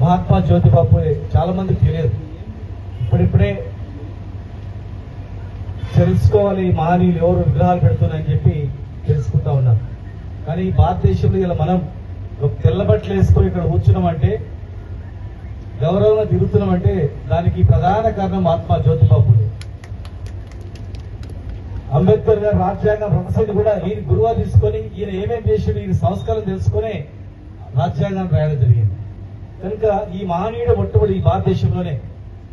మహాత్మా పూలే చాలా మందికి తెలియదు. ఇప్పుడిప్పుడే తెలుసుకోవాలి మహనీయులు ఎవరు విగ్రహాలు పెడుతున్నారని చెప్పి తెలుసుకుంటా ఉన్నారు. కానీ భారతదేశంలో ఇలా మనం ఒక తెల్ల బట్టలు వేసుకొని ఇక్కడ కూర్చున్నామంటే గౌరవంగా తిరుగుతున్నామంటే దానికి ప్రధాన కారణం మహాత్మా జ్యోతిబాబు పూలే అంబేద్కర్ గారు రాజ్యాంగం ప్రొఫెసర్ కూడా ఈయన గురువా తీసుకొని ఈయన ఏమేమి చేసాడు ఈయన సంస్కారం తెలుసుకునే రాజ్యాంగం రాయడం జరిగింది. కనుక ఈ మహనీయుడు మొట్టమొదటి ఈ భారతదేశంలోనే.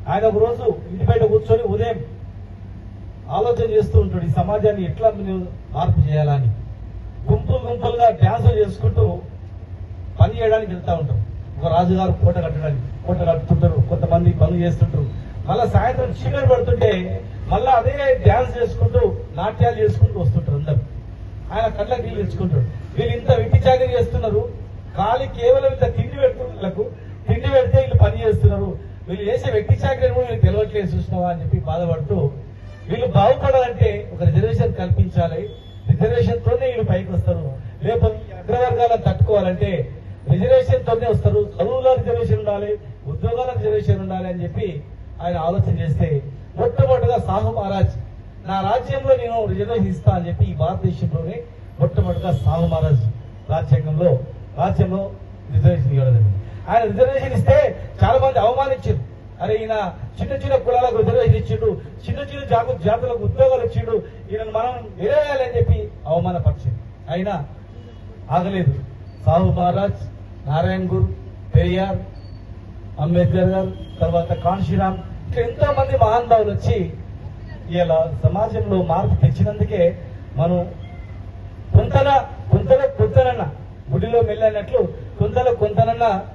ఆయన ఒక రోజు ఇంటి బయట కూర్చొని ఉదయం ఆలోచన చేస్తూ ఉంటాడు ఈ సమాజాన్ని ఎట్లా మార్పు చేయాలని గుంపులు గుంపులుగా డ్యాన్సులు చేసుకుంటూ పని చేయడానికి వెళ్తా ఉంటాం. ఒక రాజుగారు కోట కట్టడానికి కోట కట్టుతుంటారు కొంతమంది పనులు చేస్తుంటారు. మళ్ళీ సాయంత్రం చీకటి పడుతుంటే మళ్ళీ అదే డ్యాన్స్ చేసుకుంటూ నాట్యాలు చేసుకుంటూ వస్తుంటారు అందరు. ఆయన కళ్ళకి నీళ్ళు తెచ్చుకుంటాడు. వీళ్ళు ఇంత వింటి చాకరీ చేస్తున్నారు ఖాళీ కేవలం ఇంత తిండి పెడుతున్నారు తిండి పెడితే వీళ్ళు పని చేస్తున్నారు. వీళ్ళు చేసే వ్యక్తి చాకరీ కూడా వీళ్ళు తెలియట్లేదు చూసినావా అని చెప్పి బాధపడుతూ వీళ్ళు బాగుపడాలంటే ఒక రిజర్వేషన్ కల్పించాలి. రిజర్వేషన్ తోనే వీళ్ళు పైకి వస్తారు. లేకపోతే అగ్రవర్గాలను తట్టుకోవాలంటే రిజర్వేషన్ తోనే వస్తారు. చదువుల రిజర్వేషన్ ఉండాలి ఉద్యోగాల రిజర్వేషన్ ఉండాలి అని చెప్పి ఆయన ఆలోచన చేస్తే మొట్టమొదటిగా సాహు మహారాజ్ నా రాజ్యంలో నేను రిజర్వేషన్ ఇస్తా అని చెప్పి ఈ భారతదేశంలోనే మొట్టమొదటిగా సాహు మహారాజ్ రాజ్యాంగంలో రాజ్యంలో రిజర్వేషన్ ఇవ్వడం జరిగింది. ఆయన రిజర్వేషన్ ఇస్తే చాలా మంది అవమానించారు. అరే ఈయన చిన్న చిన్న కులాలకు రిజర్వేషన్ ఇచ్చిండు చిన్న చిన్న జాగు జాతులకు ఉద్యోగాలు ఇచ్చిండు ఈయన మనం ఎరేయాలని చెప్పి అవమానపరిచింది అయినా ఆగలేదు. సాహు మహారాజ్ నారాయణ్ గురు పెరియార్ అంబేద్కర్ గారు తర్వాత కాన్షిరామ్ ఇట్లా ఎంతో మంది మహానుభావులు వచ్చి ఇలా సమాజంలో మార్పు తెచ్చినందుకే మనం కొంతన గుడిలో మెల్లనట్లు కొంతలో కొంతనన్న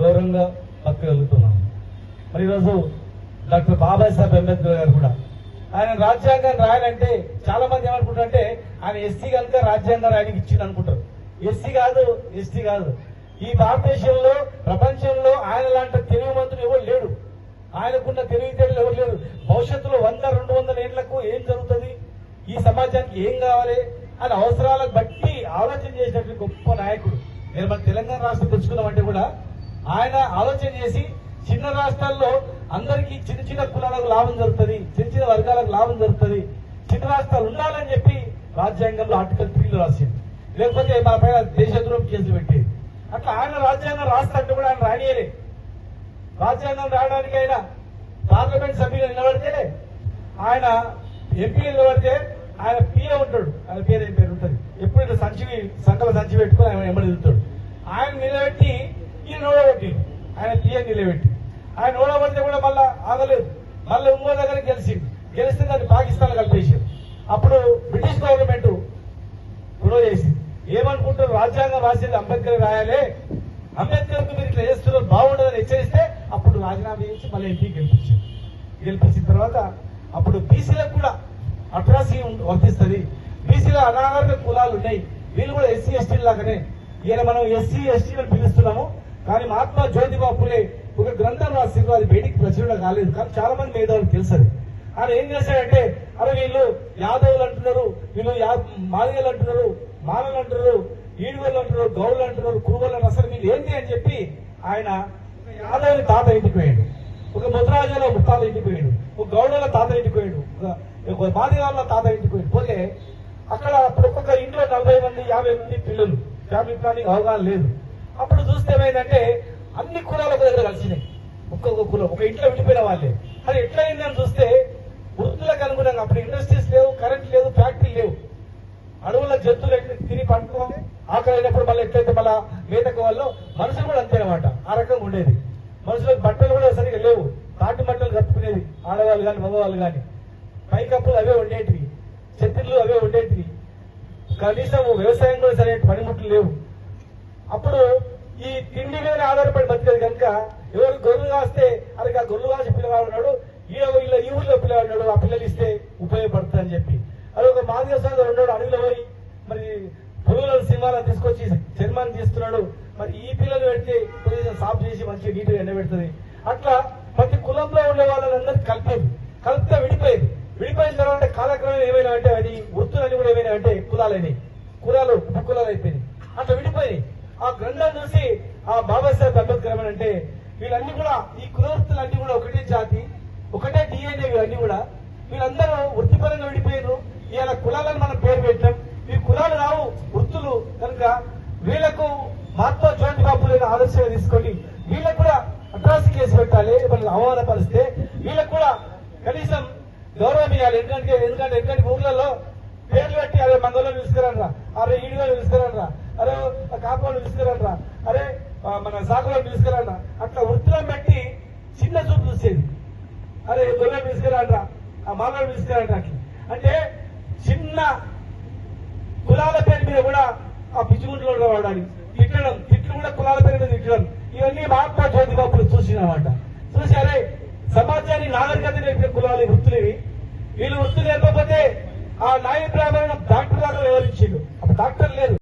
గౌరవంగా బతకగలుగుతున్నాం. మరి ఈరోజు డాక్టర్ బాబాసాహెబ్ అంబేద్కర్ గారు కూడా ఆయన రాజ్యాంగాన్ని రాయాలంటే చాలా మంది ఏమనుకుంటారంటే ఆయన ఎస్సీ కనుక రాజ్యాంగం రాయడానికి ఇచ్చింది అనుకుంటారు. ఎస్సీ కాదు ఎస్టీ కాదు. ఈ భారతదేశంలో ప్రపంచంలో ఆయన లాంటి తెలివిమంతుడు ఎవరు లేడు ఆయనకున్న తెలివితేటలు ఎవరు లేరు. భవిష్యత్తులో వంద రెండు వందల ఏళ్ళకు ఏం జరుగుతుంది? ఈ సమాజానికి ఏం కావాలి? అని అవసరాలకు బట్టి ఆలోచన చేసినటువంటి గొప్ప నాయకుడు. నేను మన తెలంగాణ రాష్ట్రం తెచ్చుకున్నామంటే కూడా ఆయన ఆలోచన చేసి చిన్న రాష్ట్రాల్లో అందరికీ చిన్న చిన్న కులాలకు లాభం జరుగుతుంది చిన్న చిన్న వర్గాలకు లాభం జరుగుతుంది చిన్న రాష్ట్రాలు ఉండాలని చెప్పి రాజ్యాంగంలో ఆర్టికల్ త్రీలో రాసింది. లేకపోతే మన పైన దేశద్రోహం కేసులు పెట్టేది. అట్లా ఆయన రాజ్యాంగం రాస్తాంటే కూడా ఆయన రానియలే రాజ్యాంగం రాయడానికి ఆయన పార్లమెంట్ సభ్యులు నిలబడితే ఆయన ఎంపీ నిలబడితే ఆయన పిఏ ఉంటాడు. ఆయన పేరు ఏం పేరు ఉంటుంది? ఎప్పుడు ఇట్లా సంచి సంకల సంచి పెట్టుకుని ఆయన వెంబడి ఆయన నిలబెట్టి ఈయన నోడబెట్టి ఆయన పిఏ నిలబెట్టి. ఆయన ఓడబడితే కూడా మళ్ళా ఆగలేదు. మళ్ళీ ఇంకో దగ్గర గెలిచింది గెలిస్తే దాన్ని పాకిస్తాన్ కలిపేసారు అప్పుడు బ్రిటిష్ గవర్నమెంట్ గొడవ చేసింది. ఏమనుకుంటారు? రాజ్యాంగం రాసేది అంబేద్కర్ రాయాలి. అంబేద్కర్కు మీరు ఇట్లా చేస్తున్నారు బాగుండదని హెచ్చరిస్తే అప్పుడు రాజీనామా చేసి మళ్ళీ ఎంపీ గెలిపించారు. గెలిపించిన తర్వాత అప్పుడు బీసీలకు కూడా అట్రాసిటీ వర్తిస్తుంది. బీసీలో అనాగరిక కులాలు ఉన్నాయి వీళ్ళు కూడా ఎస్సీ ఎస్టీ లాగానే. ఈయన మనం ఎస్సీ ఎస్టీలను పిలుస్తున్నాము. కానీ మహాత్మా జ్యోతిబా పులే ఒక గ్రంథం రాసిండ్రు అది బయటికి ప్రచురణ కాలేదు. కానీ చాలా మంది మేధావులు తెలుసు ఆయన ఏం చేశాడంటే అరే వీళ్ళు యాదవులు అంటున్నారు వీళ్ళు యా- మాదిగలు అంటున్నారు మాలలు అంటున్నారు ఈడుగోళ్ళు అంటున్నారు గౌళ్ళు అంటున్నారు కురుగోళ్ళు అంటున్నారు. అసలు వీళ్ళు ఏంటి అని చెప్పి ఆయన యాదవుని తాత ఇంటికి పోయాడు. ఒక ముద్రాజుల తాత ఇంటికి పోయాడు. ఒక గౌడల తాత ఇంటికి పోయాడు. ఒక- ఒక మాదిగాళ్ళ తాత ఇంటికి పోయాడు. అక్కడ అప్పుడు ఒక్కొక్క ఇంట్లో నలభై మంది యాభై మంది పిల్లలు. ఫ్యామిలీ ప్లానింగ్ అవగాహన లేదు. అప్పుడు చూస్తే ఏమైందంటే అన్ని కులాలు ఒక దగ్గర కలిసినాయి. ఒక్కొక్క కులం ఒక ఇంట్లో విడిపోయిన వాళ్ళే. అది ఎట్లయిందని చూస్తే వృద్ధులకు అనుగుణంగా అప్పుడు ఇండస్ట్రీస్ లేవు కరెంట్ లేదు ఫ్యాక్టరీ లేవు. అడవుల జంతువులు ఎట్లా తిని పండుకోవాలి? ఆకలి అయినప్పుడు మళ్ళీ ఎట్లయితే మళ్ళా మేతకు వాళ్ళు మనుషులు కూడా అంతే అనమాట ఆ రకంగా ఉండేది. మనుషులకు బట్టలు కూడా సరిగా లేవు. తాటి బట్టలు కప్పుకునేది. ఆడవాళ్ళు కానీ మగవాళ్ళు కానీ పైకప్పులు అవే ఉండేటివి. చెత్తిళ్ళు అవే ఉండేటివి. కనీసం వ్యవసాయం కూడా సరైన పనిముట్లు లేవు. అప్పుడు ఈ తిండి మీద ఆధారపడి బతికేది కనుక ఎవరు గొర్రెలు కాస్తే అరే ఆ గొర్రెలు కాసి పిల్లవాడు ఉన్నాడు ఈ వీళ్ళ ఈ ఊళ్ళో పిల్లవాడు ఉన్నాడు ఆ పిల్లలు ఇస్తే ఉపయోగపడుతుంది అని చెప్పి. అది ఒక మాదిగ సోదరు ఉన్నాడు అడవిలో పోయి మరి పురుగులను సింహాలను తీసుకొచ్చి చర్మాన్ని తీస్తున్నాడు. మరి ఈ పిల్లలు పెడితే పొజిషన్ సాఫ్ చేసి మంచిగా నీట్గా ఎండబెడుతుంది. అట్లా ప్రతి కులంలో ఉండే వాళ్ళందరికీ కలిపేది. కలిపితే అయిపోయిన తర్వాత కాలక్రమం ఏమైనా అంటే అది వృత్తులన్నీ కూడా ఏమైనా అంటే కులాలని కులాలు ఉపకులాలు అయిపోయినాయి అట్లా విడిపోయి ఆ గ్రంథం చూసి ఆ బాబాసాహెబ్ అంబేద్కర్ ఏమని అంటే వీళ్ళన్నీ కూడా ఈ కులవృత్తులన్నీ కూడా ఒకటే జాతి ఒకటే డిఎన్ఏ వీళ్ళన్నీ కూడా. వీళ్ళందరూ వృత్తిపరంగా విడిపోయారు ఇవాళ కులాలను మనం పేరు పెట్టాం ఈ కులాలు రావు వృత్తులు కనుక వీళ్ళకు మహాత్మా జ్యోతి బాబు లేని ఆదర్శంగా తీసుకొని వీళ్ళకు కూడా అట్రాసి కేసు పెట్టాలి వాళ్ళని అవమానపరిస్తే వీళ్ళకు కూడా కనీసం గౌరవం ఇవ్వాలి. ఎందుకంటే ఎందుకంటే ఎందుకంటే ఊర్లలో పేర్లు పెట్టి అరే మంగళం పిలుస్తారనరా అరే ఈడిగా పిలుస్తారనరా అరే కాపులు పిలుస్తారనరా అరే మన సాకులో పిలుస్తారనరా అట్లా వృత్తిలో పెట్టి చిన్న చూపు చూసేది. అరే గొర్రెలు పిలుస్తారనరా ఆ మామూలు పిలుస్తారనరా అట్లా. అంటే చిన్న కులాల పేరు మీద కూడా ఆ పిచ్చుకుంట్లో వాడాలి. తిట్టడం తిట్లు కూడా కులాల పేరు మీద తిట్టడం. ఇవన్నీ మహాత్మా జ్యోతి బాబులు చూసినమాట చూసి అరే సమాజాన్ని నాగరికత నేర్పిన కులాలు ఈ వృత్తులు వీళ్ళు వృత్తి లేకపోతే ఆ న్యాయ బ్రాహ్మణ డాక్టర్ దాకా వివరించిండు అప్పుడు డాక్టర్ లేరు.